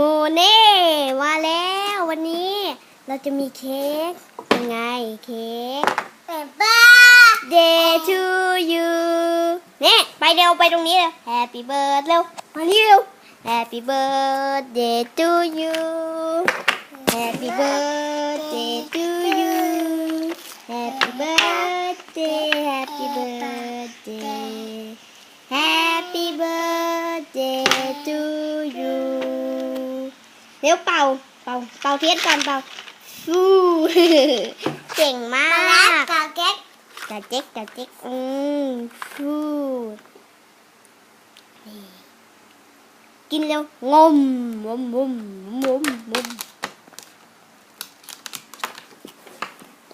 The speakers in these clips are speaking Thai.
โมเน่มาแล้ววันนี้เราจะมีเค้กยังไงเค้ก Day to you เนี่ยไปเร็วไปตรงนี้เร็ว Happy birthday เร็วมานี่เร็ว Happy birthday to you Happy birthday to you Happy birthday Happy birthday เร็วเป่า เป่า เป่าเทียนก่อนเป่าฟูเก่งมากกาเก็ตกะเจ๊กกะเจ๊กอืมฟูนี่กินเร็วงมงมงมงมงม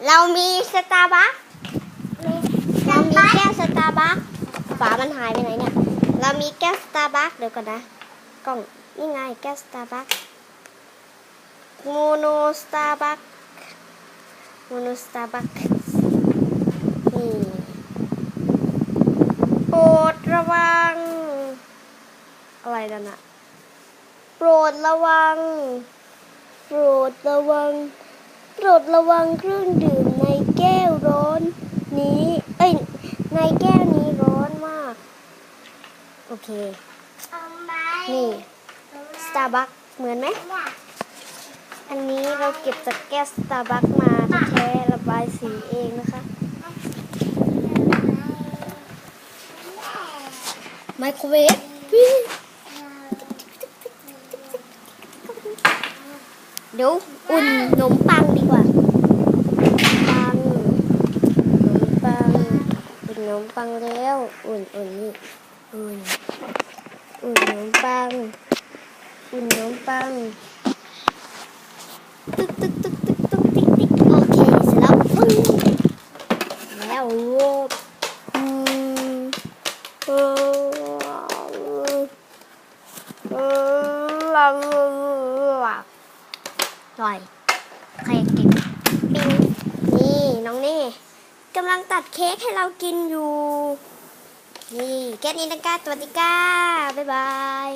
เรามีสตาร์บัคมีเรามีแก้วสตาร์บัคฝามันหายไปไหนเนี่ย เรามีแก้วสตาร์บัคเดี๋ยวก่อนนะ กล้องนี่ไงแก้วสตาร์บัค โมโนสตาร์บัคโมโนสตาร์บัคนี่โปรดระวัง อะไรกันอะโปรดระวัง โปรดระวัง โปรดระวังเครื่องดื่มในแก้วร้อนนี้ เอ้ย ในแก้วนี้ร้อนมาก โอเคเอาไม้นี่ สตาร์บัคเหมือนไหม อันนี้เราเก็บจากแก้วสตาร์บัคมาแท้ระบายสีเองนะคะ ไมโครเวฟเดี๋ยวอุ่นขนมปังดีกว่า ปังขนมปัง อุ่นขนมปังแล้ว อุ่นอุ่นนี่ อุ่น อุ่นขนมปัง อุ่นขนมปัง ตึกตึกตึกตึกตึกติ๊กติ๊กโอเคเสร็จแล้วปึ้งแล้วโอ้อืมเออเอ ออร่อยใครเก่งปิ้งนี่น้องเน่กำลังตัดเค้กให้เรากินอยู่ นี่แก้นี้นะก้าสวัสดีก้าบ๊ายบาย